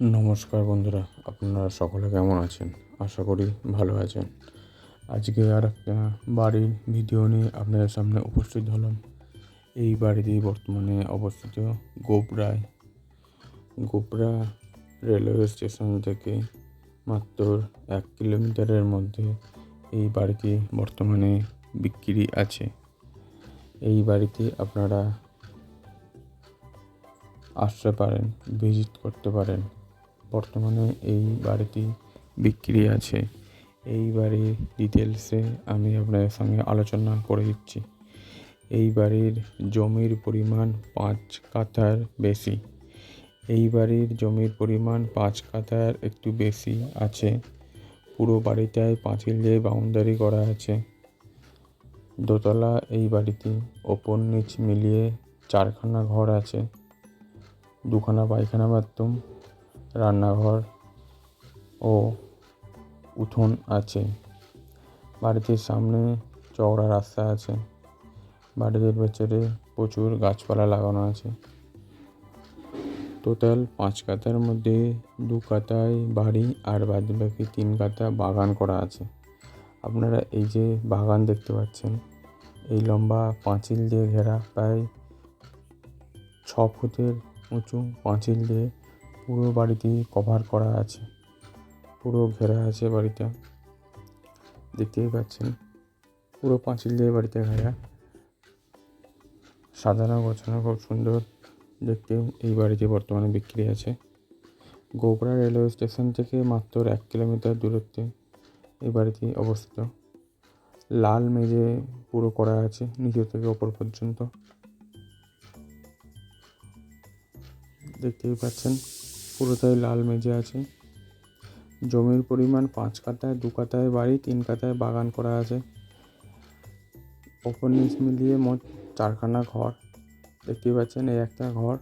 নমস্কার বন্ধুরা, আপনারা সকলে কেমন আছেন? আশা করি ভালো আছেন। আজকে আর একটা বাড়ির ভিডিও নিয়ে আপনাদের সামনে উপস্থিত হলাম। এই বাড়িটি বর্তমানে অবস্থিত গোবরায়। গোবরা রেলওয়ে স্টেশন থেকে মাত্র এক কিলোমিটারের মধ্যে এই বাড়িটি বর্তমানে বিক্রি আছে। এই বাড়িতে আপনারা আসতে পারেন, ভিজিট করতে পারেন। বর্তমানে এই বাড়িটি বিক্রি আছে। এই বাড়ির ডিটেলসে আমি আপনাদের সঙ্গে আলোচনা করে দিচ্ছি। এই বাড়ির জমির পরিমাণ পাঁচ কাতার বেশি। এই বাড়ির জমির পরিমাণ পাঁচ কাতার একটু বেশি আছে। পুরো বাড়িটায় পাঁচিল দিয়ে বাউন্ডারি করা আছে। দোতলা এই বাড়িতে ওপর নিচ মিলিয়ে চারখানা ঘর আছে। দুখানা পায়খানা বাথরুম রান্নাঘর ও উঠোন আছে। বাড়িটির সামনে চওড়া রাস্তা আছে। বাড়িটির ভেতরে প্রচুর গাছপালা লাগানো আছে। টোটাল পাঁচ কাতার মধ্যে দু কাতায় বাড়ি আর বাদ বাকি তিন কাতা বাগান করা আছে। আপনারা এই যে বাগান দেখতে পাচ্ছেন, এই লম্বা পাঁচিল দিয়ে ঘেরা, প্রায় ছ ফুটের উঁচু পাঁচিল দিয়ে পুরো বাড়িটি কভার করা আছে। পুরো ঘেরা আছে বাড়িটা। দেখতেই পাচ্ছেন। পুরো পাঁচিল দিয়ে বাড়িতে ঘেরা। সাজানো গোছানো খুব সুন্দর। দেখতে এই বাড়িটি বর্তমানে বিক্রি আছে। গোবরা রেলওয়ে স্টেশন থেকে মাত্র এক কিলোমিটার দূরত্বে এই বাড়িটি অবস্থিত। লাল মেঝে পুরো করা আছে, নিচে থেকে ওপর পর্যন্ত। দেখতেই পাচ্ছেন। পুরোটাই লাল মেঝে আছে। জমির পরিমাণ পাঁচ কাঠায় দু কাতায় বাড়ি, তিন কাতায় বাগান করা আছে। ওপর নিচ মিলিয়ে মোট চারখানা ঘর। দেখতেই পাচ্ছেন এই একটা ঘর।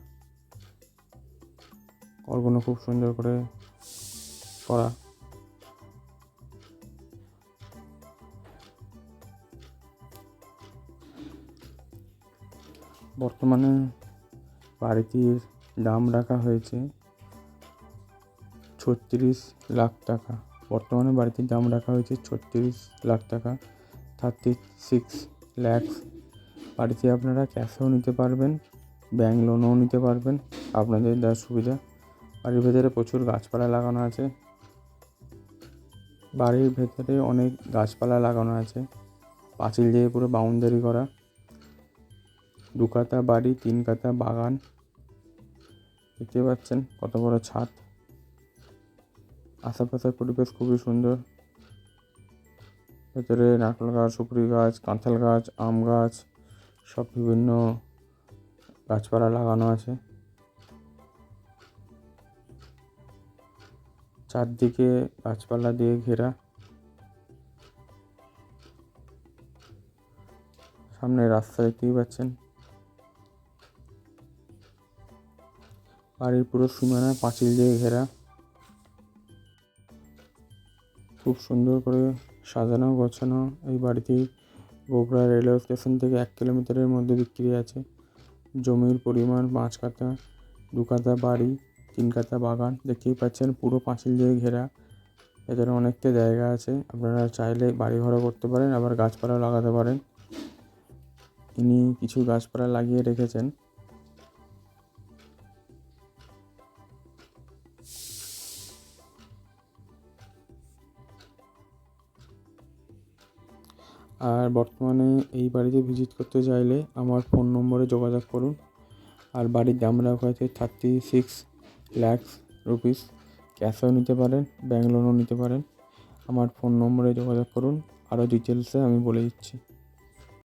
ঘরগুলো খুব সুন্দর করে করা। বর্তমানে বাড়িটির দাম রাখা হয়েছে ছত্রিশ লাখ টাকা। বর্তমানে বাড়িটির দাম রাখা হয়েছে ছত্রিশ লাখ টাকা থার্টি সিক্স ল্যাক্স বাড়িতে আপনারা ক্যাশেও নিতে পারবেন ব্যাঙ্ক লোনও নিতে পারবেন, আপনাদের দেওয়ার সুবিধা। বাড়ির ভেতরে প্রচুর গাছপালা লাগানো আছে। বাড়ির ভেতরে অনেক গাছপালা লাগানো আছে। পাঁচিল দিয়ে পুরো বাউন্ডারি করা। দু কাতা বাড়ি, তিন কাতা বাগান। দেখতে পাচ্ছেন কত বড় ছাদ। আশেপাশের পরিবেশ খুবই সুন্দর। ভেতরে নারকেল গাছ সুপুরি গাছ, কাঁঠাল গাছ, আম গাছ, সব বিভিন্ন গাছপালা লাগানো আছে। চারদিকে গাছপালা দিয়ে ঘেরা। সামনে রাস্তা দেখতেই পাচ্ছেন। বাড়ির পুরো সীমানা পাঁচিল দিয়ে ঘেরা। খুব সুন্দর করে সাজানো, গোছানো। এই বাড়িটি গোবরা রেলওয়ে স্টেশন থেকে এক কিলোমিটারের মধ্যে বিক্রি আছে। জমির পরিমাণ পাঁচ কাঠা, দু কাঠা বাড়ি, তিন কাঠা বাগান। দেখতেই পাচ্ছেন পুরো পাঁচিল দিয়ে ঘেরা। এদের অনেকটা জায়গা আছে। আপনারা চাইলে বাড়ি ঘরও করতে পারেন, আবার গাছপালা লাগাতে পারেন। তিনি কিছু গাছপালা লাগিয়ে রেখেছেন। আর বর্তমানে এই বাড়িতে ভিজিট করতে চাইলে আমার ফোন নম্বরে যোগাযোগ করুন। আর বাড়ির দাম রাখা হয়েছে থার্টি সিক্স ল্যাক্স রুপিস ক্যাশেও নিতে পারেন ব্যাঙ্ক লোনও নিতে পারেন। আমার ফোন নম্বরে যোগাযোগ করুন। আরও ডিটেলসে আমি বলে দিচ্ছি।